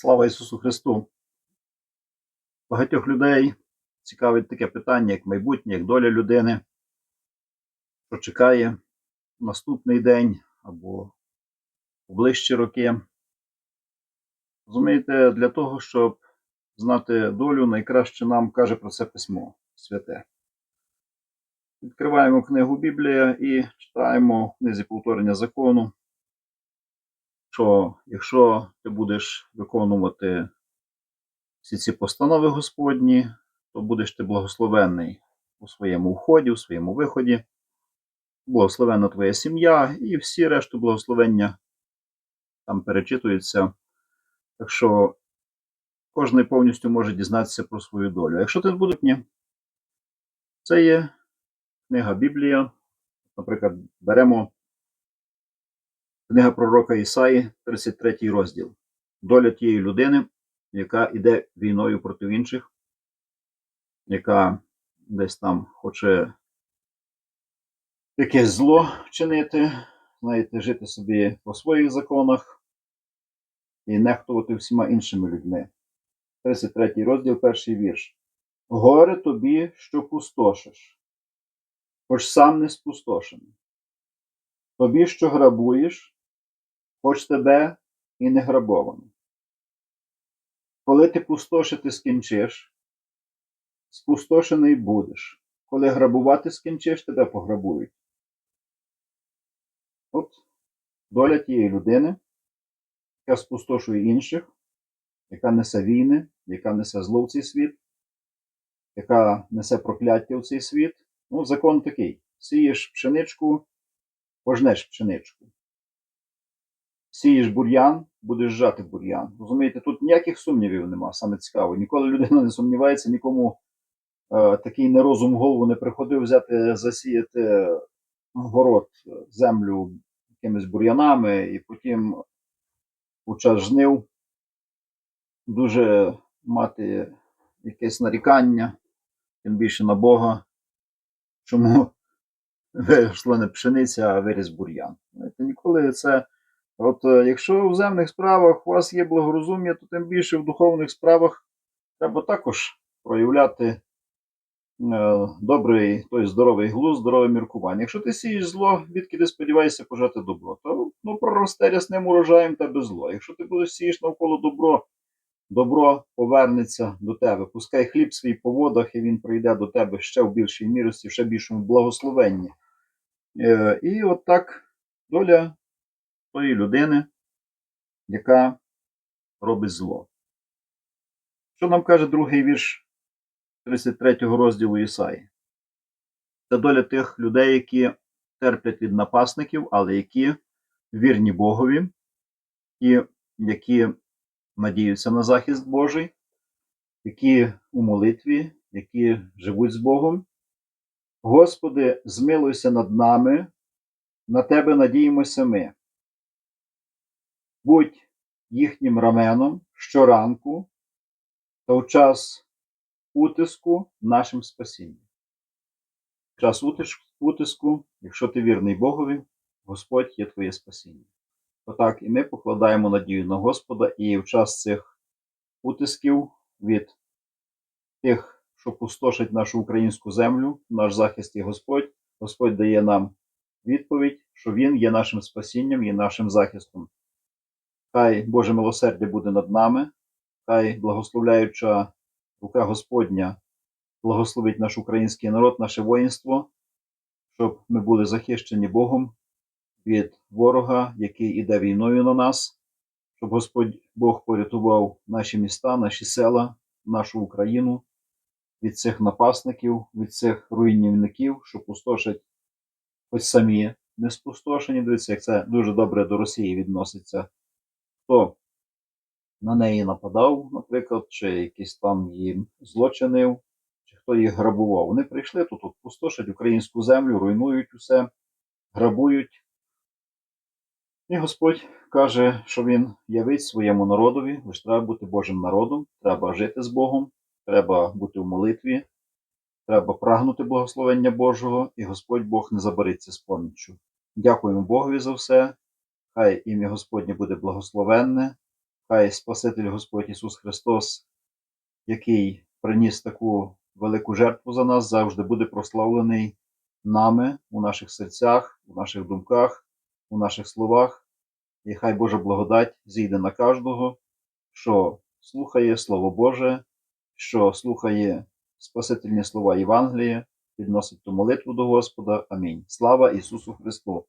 Слава Ісусу Христу! Багатьох людей цікавить таке питання, як майбутнє, як доля людини, що чекає наступний день або у ближчі роки. Розумієте, для того, щоб знати долю, найкраще нам каже про це письмо святе. Відкриваємо книгу Біблія і читаємо в книзі повторення закону, що якщо ти будеш виконувати всі ці постанови Господні, то будеш ти благословенний у своєму вході, у своєму виході, благословенна твоя сім'я і всі решту благословення там перечитуються. Так що кожен повністю може дізнатися про свою долю. Якщо ти будуть ні, це є книга Біблія. Наприклад, беремо книга пророка Ісаї, 33 розділ. Доля тієї людини, яка йде війною проти інших, яка десь там хоче якесь зло чинити, знаєте, жити собі по своїх законах і нехтувати всіма іншими людьми. 33 розділ, перший вірш. Горе тобі, що пустошиш, хоч сам не спустошений. Тобі, що грабуєш, хоч тебе і не грабовано. Коли ти пустошити скінчиш, спустошений будеш. Коли грабувати скінчиш, тебе пограбують. От доля тієї людини, яка спустошує інших, яка несе війни, яка несе зло в цей світ, яка несе прокляття в цей світ. Ну, закон такий: сієш пшеничку, пожнеш пшеничку. Сієш бур'ян, будеш жати бур'ян. Розумієте, тут ніяких сумнівів нема, саме цікаво. Ніколи людина не сумнівається, нікому е, такий нерозум в голову не приходив взяти, засіяти город, землю якимись бур'янами, і потім у час жнив дуже мати якесь нарікання, тим більше на Бога, чому вийшла не пшениця, а виріс бур'ян. Ніколи це. От е, якщо в земних справах у вас є благорозум'я, то тим більше в духовних справах треба також проявляти е, добрий, той здоровий глузд, здорове міркування. Якщо ти сієш зло, відки ти сподіваєшся пожати добро, то ну, проросте рясним урожаєм тебе зло. Якщо ти будеш сієш навколо добро, добро повернеться до тебе. Пускай хліб свій по водах, і він прийде до тебе ще в більшій мірості, в ще більшому благословенні. Е, І от так доля тої людини, яка робить зло. Що нам каже другий вірш 33 розділу Ісаї? Це доля тих людей, які терплять від напасників, але які вірні Богові, і які надіються на захист Божий, які у молитві, які живуть з Богом. Господи, змилуйся над нами, на Тебе надіємося ми. Будь їхнім раменом щоранку та в час утиску нашим спасінням. В час утиску, якщо ти вірний Богові, Господь є твоє спасіння. Отак і ми покладаємо надію на Господа, і в час цих утисків від тих, що пустошать нашу українську землю, наш захист і Господь, Господь дає нам відповідь, що Він є нашим спасінням, є нашим захистом. Хай Боже милосердя буде над нами, хай благословляюча рука Господня благословить наш український народ, наше воїнство, щоб ми були захищені Богом від ворога, який іде війною на нас, щоб Господь Бог порятував наші міста, наші села, нашу Україну від цих напасників, від цих руйнівників, що пустошать хоч самі не спустошені. Дивіться, як це дуже добре до Росії відноситься. Хто на неї нападав, наприклад, чи якісь там їм злочинив, чи хто їх грабував. Вони прийшли тут, тут пустошать українську землю, руйнують усе, грабують. І Господь каже, що Він явить своєму народові, лише треба бути Божим народом, треба жити з Богом, треба бути в молитві, треба прагнути благословення Божого, і Господь Бог не забариться з поміччю. Дякуємо Богові за все. Хай ім'я Господнє буде благословенне, Хай Спаситель Господь Ісус Христос, який приніс таку велику жертву за нас, завжди буде прославлений нами у наших серцях, у наших думках, у наших словах. І хай Божа благодать зійде на кожного, що слухає Слово Боже, що слухає Спасительні слова Євангелія, підносить ту молитву до Господа. Амінь. Слава Ісусу Христу!